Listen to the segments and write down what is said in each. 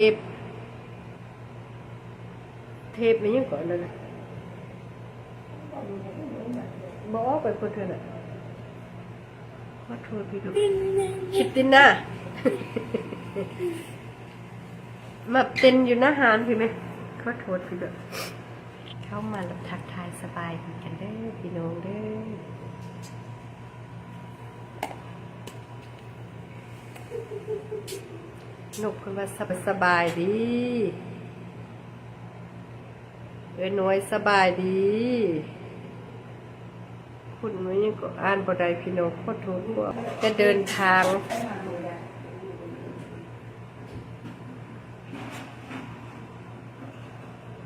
เทปเทปนี่ยังก่อนนั่นะบอกไปคนเถอะน่ะขอโทษพี่ดูคิดตินน่ะมาเต้นอยู่หน้าหานพี่ไหมขอโทษพี่ดูเข้ามาแล้วทักทายสบายดีกันเด้อพี่น้องเด้อ นกคนว่าสบสบายดี เอ้ยน้อยสบายดีคุณน้อยยังก็อ่านบ่ไดพี่น้องขอโทษว่าจะเดินทาง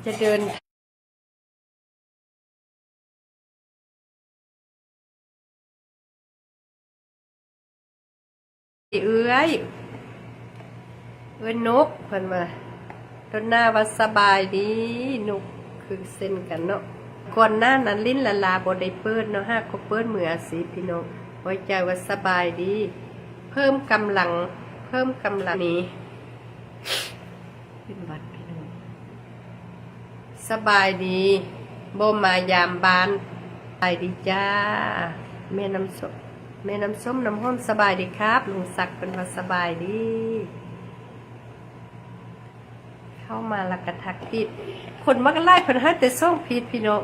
จะเดินเอื้อย เอ้ยนกเพิ่นว่าต้นหน้าว่าสบายดีนกคือเส้นกันเนาะก่อนหน้านั้นลิ้นละลาบ่ได้เปิดเนาะฮะก็เปิดมืออาศีพี่น้องไว้ใจว่าสบายดี เพิ่มกำลัง เพิ่มกำลังนี้เป็นวัดพี่น้องสบายดีโบมายามบานสบายดีจ้าแม่น้ำส้มแม่น้ำส้มน้ำหอมสบายดีครับลุงศักดิ์เป็นว่าสบายดี เข้ามาและกระทักผิด คนมักไล่เพิ่นให้แต่ส่งผิดพี่น้อง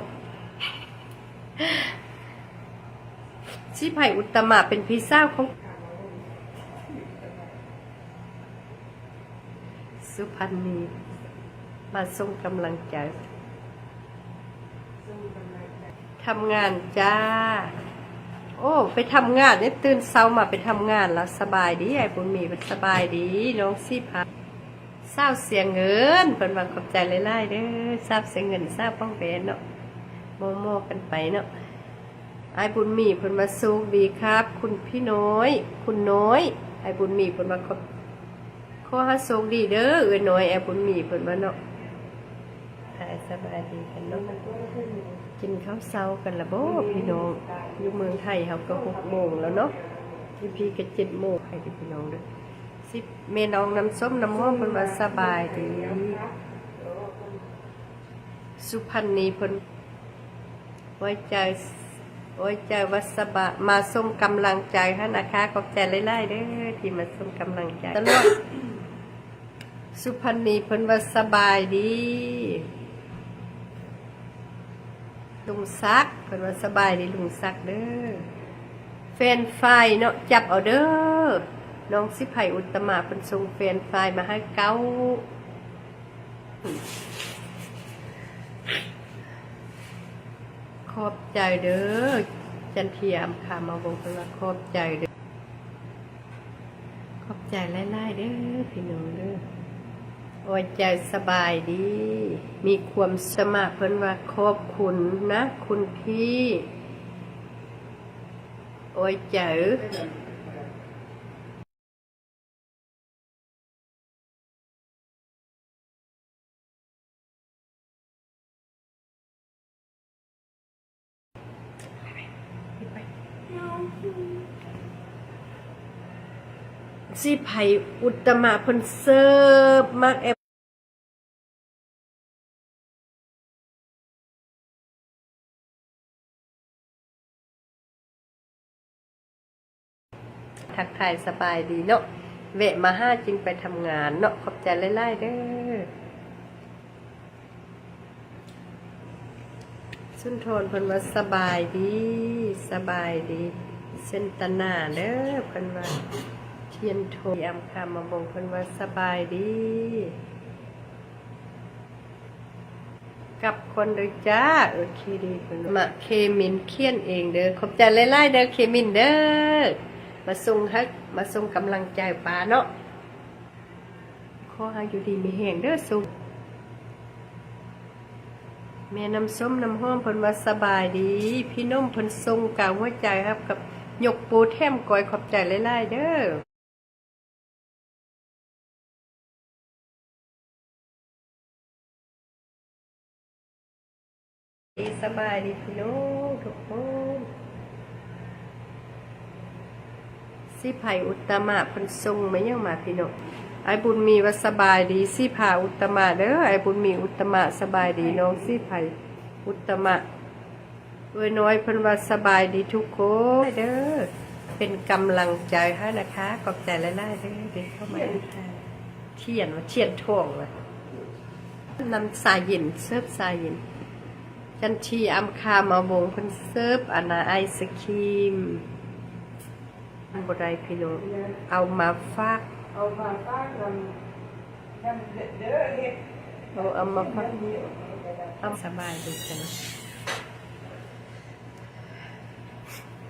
ชิไผ่อุตมะเป็นพี่สาวของสุพรรณีมาส่งกำลังใจทำงานจ้า โอ้ ไปทำงานเนี่ยตื่นเช้ามาไปทำงานแล้วสบายดีไอ้บุญมีสบายดี น้องสิพา เศร้าเสียงเงินเพิ่นว่าขอบใจหลายๆเด้อทราบเสียงเงินทราบป้องแปนเนาะโมโมกันไปเนาะไอ้บุญมีเพิ่นมาสูกดีครับ คุณพี่น้อย คุณน้อยไอ้บุญมีเพิ่นมาขอบขอให้โชคดีเด้อเอ้ยน้อยแอบบุญมีเพิ่นว่าเนาะหายสบายดีกันเนาะกินข้าวเช้ากันละบ่พี่น้องอยู่เมืองไทยเฮาก็6โมงแล้วเนาะพี่พี่ก็7โมงให้พี่น้องเด้อ สิแม่น้องน้ำส้มน้ำหอมเพิ่นว่าสบายดีสุพรรณีเพิ่นไว้ใจไว้ใจว่าสบายมาส่งกำลังใจให้นะคะขอบใจหลายๆเด้อที่มาส่งกำลังใจตลอดสุพรรณีเพิ่นว่าสบายดีลุงซักเพิ่นว่าสบายดีลุงซักเด้อแฟนไฟเนาะจับเอาเด้อ น้องสิไผอุตมะเพิ่นส่งแฟนไฟล์มาให้เก้าขอบใจเด้อจันเทียมค่ะมาบอกเพิ่นว่าขอบใจเด้อขอบใจหลายๆเด้อพี่น้องเด้อโอ้ยใจสบายดี มีความสมัครเพิ่นว่าขอบคุณนะ คุณพี่ โอ้ยเจ๋อ สิไผอุตมะเพิ่นเสิร์ฟมากแอทักทายสบายดีเนาะเวะมาห้าจึงไปทำงานเนาะขอบใจไล่ๆเด้อสุนทรเพิ่นว่าสบายดี สบายดี เส้นตนาเด้อเพิ่นว่า เทียนโทยำคามาบงเพิ่นว่าสบายดี กับคนเด้อจ้าโอเคดีเพิ่นมาเคมินเคียนเองเด้อขอบใจไล่ๆเด้อเคมินเด้อมาส่งฮักมาส่งกำลังใจป้าเนาะขอให้อยู่ดีมีแห่งเด้อสุขแม่น้ำส้มน้ำหอมเพิ่นว่าสบายดี พี่น้มเพิ่นส่งกาวหัวใจครับกับหยกปูแท่มกอยขอบใจหลายๆเด้อ สบายดีพี่น้องทุกคนสิไผอุตตมะพิ่นส่งไมายังมาพี่น้องไอ้บุญมีว่าสบายดีสิผาอุตตมะเด้อไอ้บุญมีอุตตมะสบายดีน้องสิไผอุตตมะเอ้ยน้อยพิ่นว่าสบายดีทุกคนเด้อเป็นกำลังใจให้นะคะขอบใจหลายๆเด้อเด็กเข้ามาเทียนว่าเทียนท่วงว่ะนำสายเย็นเสิร์ฟสายเย็น จันทีอำคามาวงเพิ่นเสิร์ฟอันนาไอศครีมบ่ได้พี่น้องเอามาฝากเอามาตั้งนำนำเด้อเฮ็ดเอาเอามาพักเอาสบายดีจัง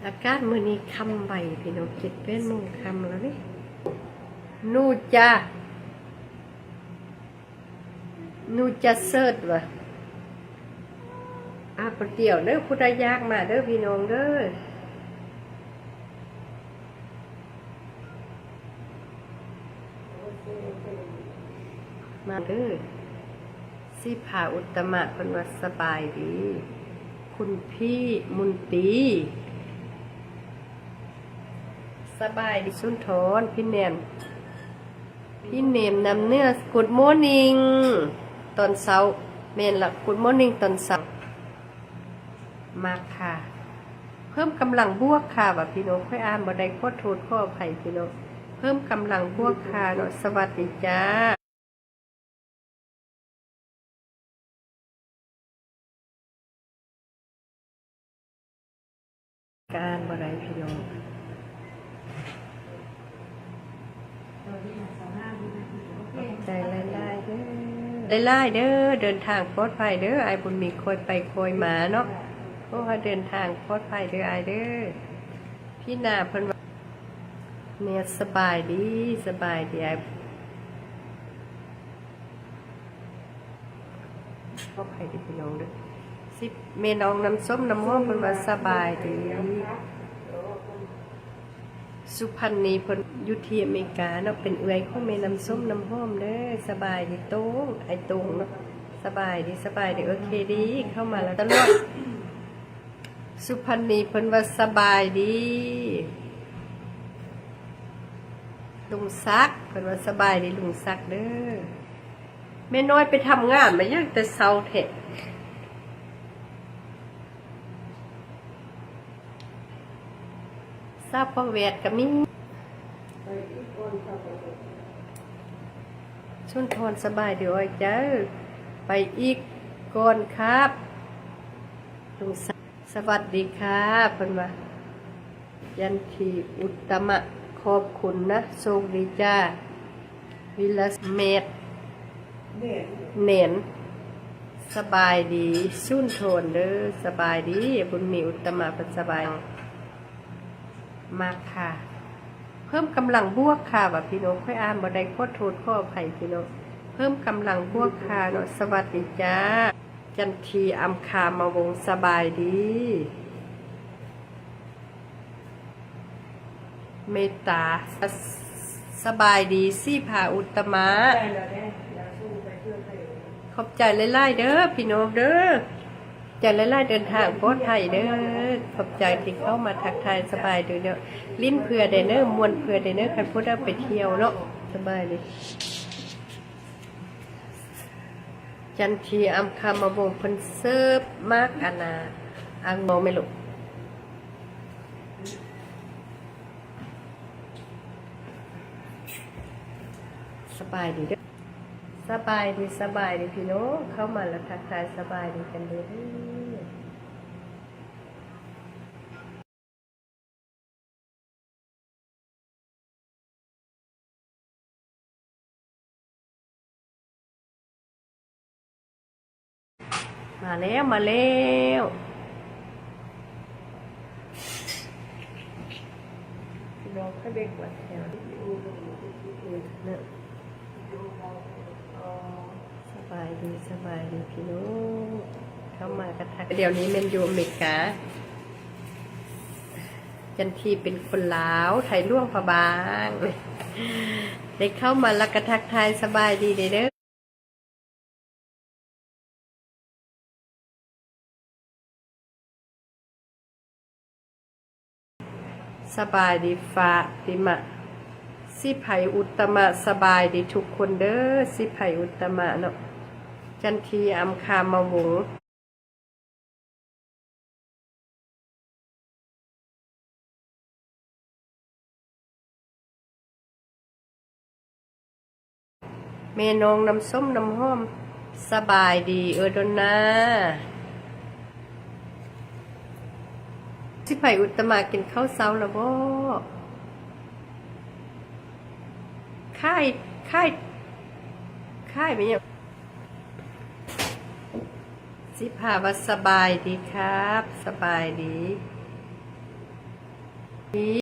อากาศมื้อนี้ค่ำใบพี่น้องเจ็ดเป็นโมงค่ำแล้วนี่นูจ้านูจะเสิร์ชวะ อาปเดี๋ยวเด้อพุทธยากมาเด้อพี่น้องเด้อมาเด้อสิผาอุตมะเป็นว่าสบายดี คุณพี่มุนตีสบายดิสุนทรพี่เนม พี่เนมนำเนื้อ Good morning ตอนเช้าเมนละ Good morning ตอนเช้า มาค่ะ เพิ่มกำลังบวกค่ะว่าพี่น้องค่อยอ่านบ่ได้ขอโทษขออภัยพี่น้องเพิ่มกำลังบวกค่ะเนาะสวัสดีจ้าการบ่ได้พี่น้องใจไล่ๆเด้อไล่ๆเด้อ เดินทางปลอดภัยเด้อ ไอ้บุญมีคอยไปคอยมาเนาะ เพราะว่าเดินทางปลอดภัยเด้อไอเด้อพี่นาเพิ่นว่าเนี่ยสบายดีสบายดีไอ้ปลอดภัยดีพี่น้องเด้อสิเมน้องน้ำส้มน้ำม่วงเพิ่นว่าสบายดีสุพรรณีพนยู่ที่อเมริกาเนาะเป็นเอื้อยของแม่น้ำส้มน้ำหอมเด้อสบายดีโต้งไอโต้งเนาะสบายดีสบายดีโอเคดีเข้ามาแล้วตลอด สุพรรณีเพิ่นว่าสบายดีลุงซักเพิ่นว่าสบายดีลุงซักเด้อแม่น้อยไปทำงานมายังแต่เช้าแท้ทราบพ่อแวดก็มีชุนทอนสบายเดี๋ยวไอ้เจ้าไปอีกก่อนครับลุงส สวัสดีครับเพิ่นว่ายันทีอุตตมะขอบคุณนะโชคดีจ้า วิลาสเมตรเด็ดเน้นสบายดีชุนโทนเด้อสบายดีบุญมีอุตตมะเป็นสบายมากค่ะ เพิ่มกำลังบวกค่ะว่าพี่น้องค่อยอ่านบ่ได้ขอโทษขออภัยพี่น้องเพิ่มกำลังบวกค่ะเนาะสวัสดีจ้า จันทีอำคามาวงสบายดี เมตตาสสบายดีสิผาอุตตมะได้แล้วเนี่ยอย่าสู้ไปเพื่อใครขอบใจไล่ๆเด้อพี่น้องเด้อใจไล่ๆเดินทางปลอดภัยเด้อขอบใจที่เข้ามาทักทายสบายเด้อเนาะลิ้นเพื่อเด้อเนอมวนเพื่อเด้อเนอคันพูดเอาไปเที่ยวเนาะสบายเลย จันทีอำคามาวงพันเสิร์ฟมากอานาอังโมไม่ลูกสบายดีด้วยสบายดีสบายดีพี่น้องเข้ามาแล้วทักทายสบายดีกันเด้อ แล้วมาแล้วพี่น้องเขาเด็กวัดแถวนี่ยสบายดีสบายดีพี่น้องเข้ามากระทักเดี๋ยวนี้เมนยูอเมริกาจันทีเป็นคนลาวไทยล่วงพะบาง ได้เข้ามาแล้วกระทักทายสบายดีเด้อ สบายดีฟ้าติมะ สิไผอุตมะสบายดีทุกคนเด้อสิไผอุตมะเนาะจันทีอำคามาวง์เมนองน้ำส้มน้ำหอม สบายดีเออดนนา ชิไผอุตมะกินข้าวเช้าแล้วบ่ค่ายค่ายค่ายไม่ยังสิพาว่าสบายดีครับ สบายดีดี